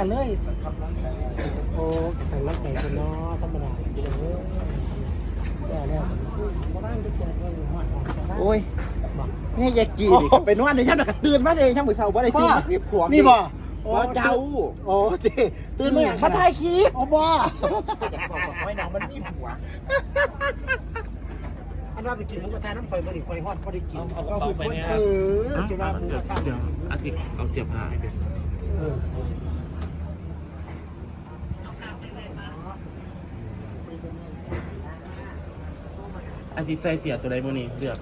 กันเลยโอ้แต่รักใจคนเนาะธรรมดาพี่น้องเอ้ยแย่แล้วบ่ได้จะเจอเรื่องหอดหอดโอ้ยบอกนี่ยายกีนี่ก็ไปนอนในช่างกตื่นมาเลยช่างมือเสาร์ว่าได้ตื่นมาเก็บขวงนี่บ่บ่เจ้าโอ้ตีตื่นมาอย่างมาถ่ายคลิปโอ้บ่อยากบอกว่าน้องมันมีหัวอันว่าไปกินหมูกระทะน้ำข่อยบ่ได้ข่อยฮอดบ่ได้กินเอากระเป๋าไปเนี่ยเออจุฬาหมูกระทะเดี๋ยวอาสิเอาเสียบผ้าให้ไปใส่ อออาสิใส่เสียตัวใดมื้อนี้เลือก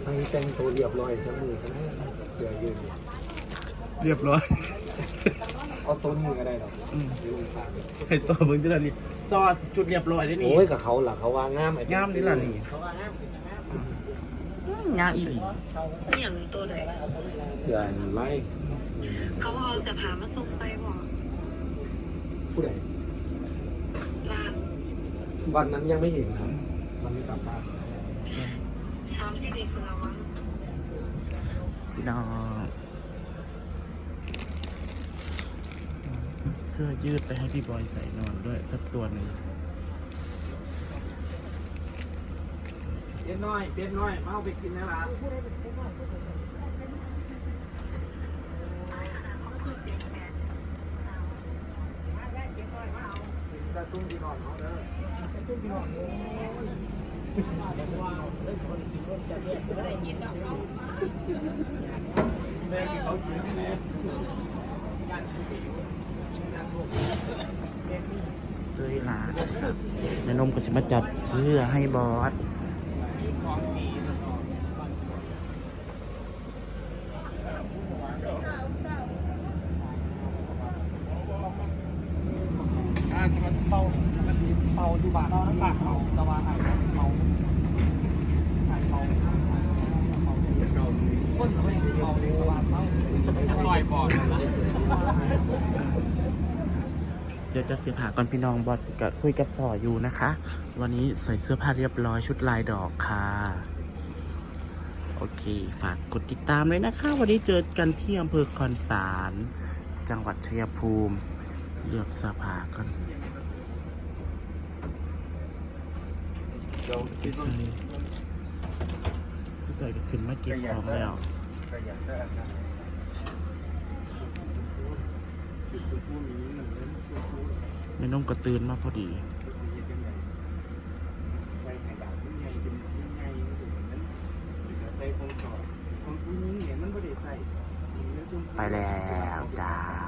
ใส่แต่งตัวเรียบร้อยทั้งมือกันเสือยืนเรียบร้อย เอาต้นมือก็ได้หรอกอืมให้ซอเบิ่งจังนี่ซอชุดเรียบร้อยได้นี่โอ้ยกับเขาล่ะเขาว่างามไอ้งามนี่ล่ะนี่งามอีหลีอย่างตัวใดเสือไล่เขาเอาเสื้อผ้ามาส่งไปบอกผู้ใดร้านวันนั้นยังไม่เห็นครับ วันนี้กลับบ้านสามสิบเอ็ดคนละวันพี่น้องเสื้อยืดไปให้พี่บอยใส่นอนด้วยสักตัวหนึ่งเปียน้อยเปียน้อยมาเอาไปกินนะล่ะแม่กินเขากินแม่ด้ วยร้านครับแม่นมก็จะมาจัดเสื้อให้บอสเป่ามันมีเป่าอยู่บาทปากเป่าตะวันไอ้เป่าไอ้เป่าคนไม่เป่าเลยตะวันเป่าลอยปอดนะเดี๋ยวจะเสียผ้าก่อนพี่น้องบอสกับคุยกับสออยู่นะคะ วันนี้ใส่เสื้อผ้าเรียบร้อยชุดลายดอกค่ะ โอเค ฝากกดติดตามเลยนะคะ วันนี้เจอกันที่อำเภอคอนสาร จังหวัดชัยภูมิ เลือกเสื้อผ้าก่อนพี่ใส่ พื่ขึ้นมาเก็บของแล้วได้อันไแม่นุ่งกระตือนมาพอดีไปแล้วจ้า